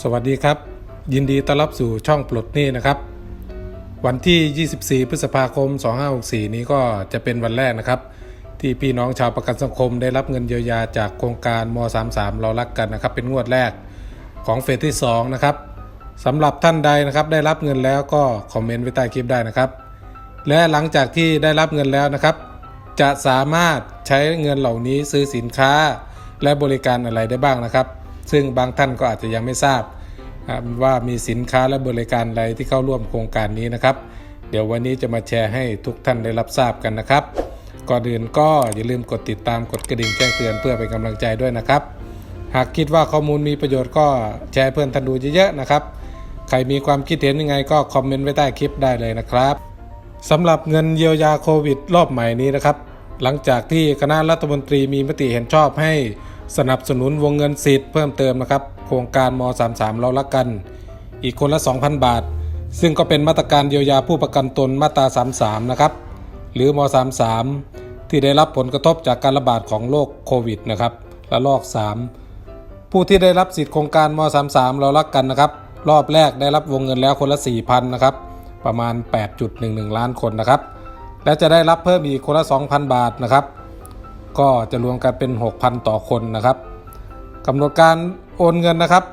สวัสดีครับ ยินดีต้อนรับสู่ช่องปลดหนี้นะครับ วันที่ 24 พฤษภาคม 2564 นี้ก็จะเป็นวันแรกนะครับ ที่พี่น้องชาวประกันสังคมได้รับเงินเยียวยาจากโครงการม 33 เรารักกันนะครับ เป็นงวดแรกของเฟสที่ 2 นะครับสำหรับท่านใดนะครับได้รับเงินแล้วก็คอมเมนต์ไว้ใต้คลิปได้นะครับ และหลังจากที่ได้รับเงินแล้วนะครับ จะสามารถใช้เงินเหล่านี้ซื้อสินค้าและบริการอะไรได้บ้างนะครับ ซึ่งบางท่านก็อาจจะยังไม่ทราบว่ามีสินค้าและบริการอะไรที่เข้าร่วมโครงการนี้นะครับ เดี๋ยววันนี้จะมาแชร์ให้ทุกท่านได้รับทราบกันนะครับ ก่อนอื่นก็อย่าลืมกดติดตามกดกระดิ่งแจ้งเตือนเพื่อเป็นกำลังใจด้วยนะครับ หากคิดว่าข้อมูลมีประโยชน์ก็แชร์เพื่อนท่านดูเยอะๆนะครับ ใครมีความคิดเห็นยังไงก็คอมเมนต์ไว้ใต้คลิปได้เลยนะครับสำหรับเงินเยียวยาโควิด รอบใหม่นี้นะครับ หลังจากที่คณะรัฐมนตรีมีมติเห็นชอบให้ สนับสนุนวงเงินสิทธิ์เพิ่มเติมนะครับ โครงการม 33 เราละกัน อีกคนละ 2,000 บาท ซึ่งก็เป็นมาตรการเยียวยาผู้ประกันตนมาตรา 33 นะครับ หรือม 33 ที่ได้รับผลกระทบจากการระบาดของโรคโควิดนะครับและลอก 3 ผู้ที่ได้รับสิทธิ์โครงการม 33 เรารักกันนะครับ รอบแรกได้รับวงเงินแล้วคนละ 4,000 นะครับ ประมาณ 8.11 ล้านคนนะครับ และจะได้รับเพิ่มอีกคนละ 2,000 บาทนะครับ ก็จะรวมกันเป็น 6,000 ต่อคนนะครับกำหนดการโอนเงินนะครับ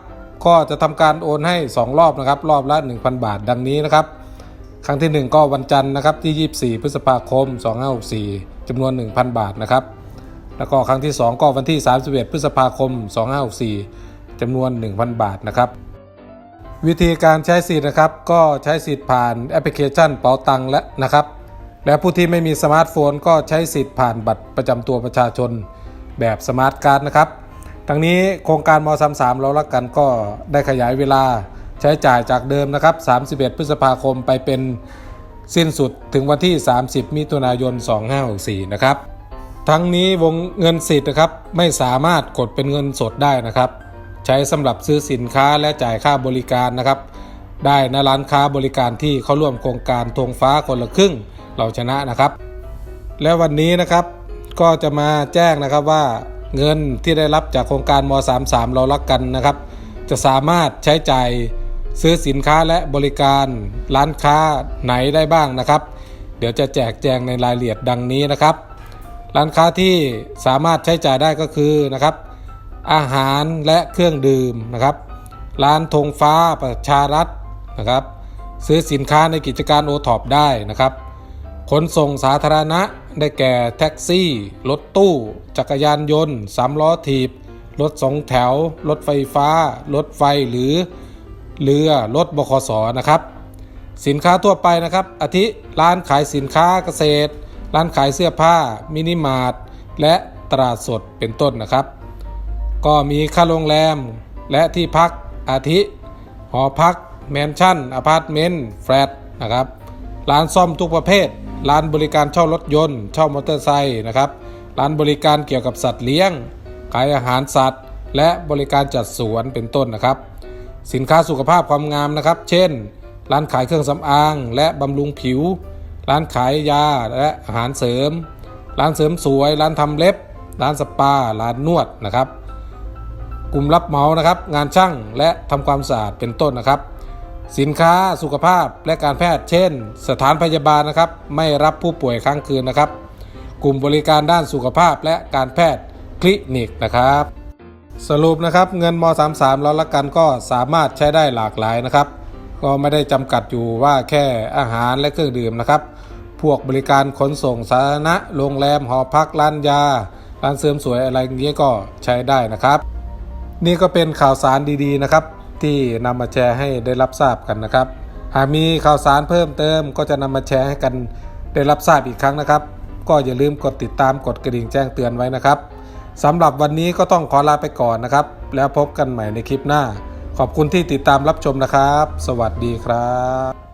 ก็จะทำการโอนให้ 2 รอบนะครับ รอบละ 1,000 บาทดังนี้นะครับ ครั้งที่ 1 ก็วันจันทร์นะครับที่ 24 พฤษภาคม 2564จำนวน 1,000 บาทนะครับ แล้วก็ครั้งที่ 2 ก็วันที่ 31 พฤษภาคม 2564จำนวน 1,000 บาทนะครับวิธีการใช้สิทธิ์นะครับ ก็ใช้สิทธิ์ผ่านแอปพลิเคชันเป๋าตังและนะครับ และผู้ที่ไม่มีสมาร์ทโฟนก็ใช้สิทธิ์ผ่านบัตรประจำตัวประชาชนแบบสมาร์ทการ์ดนะครับทั้งนี้โครงการม33เรารักกันก็ได้ขยายเวลาใช้จ่ายจากเดิมนะครับ 31 พฤษภาคมไปเป็นสิ้นสุดถึงวันที่ 30 มิถุนายน 2564 นะครับ ทั้งนี้วงเงินสิทธิ์นะครับไม่สามารถกดเป็นเงินสดได้นะครับ ใช้สำหรับซื้อสินค้าและจ่ายค่าบริการนะครับ ได้ณร้านค้าบริการที่เข้าร่วมโครงการธงฟ้าคนละครึ่งเราชนะนะครับ และวันนี้นะครับก็จะมาแจ้งนะครับว่าเงินที่ได้รับจากโครงการม 33 เรารักกันนะครับ จะสามารถใช้จ่ายซื้อสินค้าและบริการร้านค้าไหนได้บ้างนะครับ เดี๋ยวจะแจกแจงในรายละเอียดดังนี้นะครับ ร้านค้าที่สามารถใช้จ่ายได้ก็คือนะครับ อาหารและเครื่องดื่มนะครับ ร้านธงฟ้าประชารัฐ นะครับ ซื้อสินค้าในกิจการโอท็อปได้นะครับ ขนส่งสาธารณะได้แก่แท็กซี่ รถตู้ จักรยานยนต์สามล้อถีบ รถสองแถว รถไฟฟ้า รถไฟหรือเรือ รถบขสนะครับ สินค้าทั่วไปนะครับ อาทิร้านขายสินค้าเกษตร ร้านขายเสื้อผ้า มินิมาร์ท และตลาดสดเป็นต้นนะครับ ก็มีค่าโรงแรมและที่พักอาทิหอพัก แมนชั่นอพาร์ตเมนต์แฟลตนะครับร้านซ่อมทุกประเภท ร้านบริการเช่ารถยนต์ เช่ามอเตอร์ไซค์นะครับร้านบริการเกี่ยวกับสัตว์เลี้ยง ขายอาหารสัตว์ และบริการจัดสวนเป็นต้นนะครับ สินค้าสุขภาพความงามนะครับ เช่น ร้านขายเครื่องสำอาง และบำรุงผิว ร้านขายยาและอาหารเสริม ร้านเสริมสวย ร้านทำเล็บ ร้านสปา ร้านนวดนะครับ กลุ่มรับเหมานะครับ งานช่างและทำความสะอาดเป็นต้นนะครับ สินค้าสุขภาพและการแพทย์ เช่น สถานพยาบาลนะครับ ไม่รับผู้ป่วยค้างคืนนะครับ กลุ่มบริการด้านสุขภาพและการแพทย์คลินิกนะครับ สรุปนะครับเงินม 33แล้วละกันก็สามารถใช้ได้หลากหลายนะครับ ก็ไม่ได้จำกัดอยู่ว่าแค่อาหารและเครื่องดื่มนะครับ พวกบริการขนส่งสาธารณะโรงแรมหอพักร้านยาร้านเสริมสวยอะไรอย่างเงี้ยก็ใช้ได้นะครับ นี่ก็เป็นข่าวสารดีๆนะครับ ที่นำมาแชร์ให้ได้รับทราบกันนะครับ หากมีข่าวสารเพิ่มเติมก็จะนำมาแชร์ให้กันได้รับทราบอีกครั้งนะครับ ก็อย่าลืมกดติดตามกดกระดิ่งแจ้งเตือนไว้นะครับสำหรับวันนี้ก็ต้องขอลาไปก่อนนะครับ แล้วพบกันใหม่ในคลิปหน้า ขอบคุณที่ติดตามรับชมนะครับ สวัสดีครับ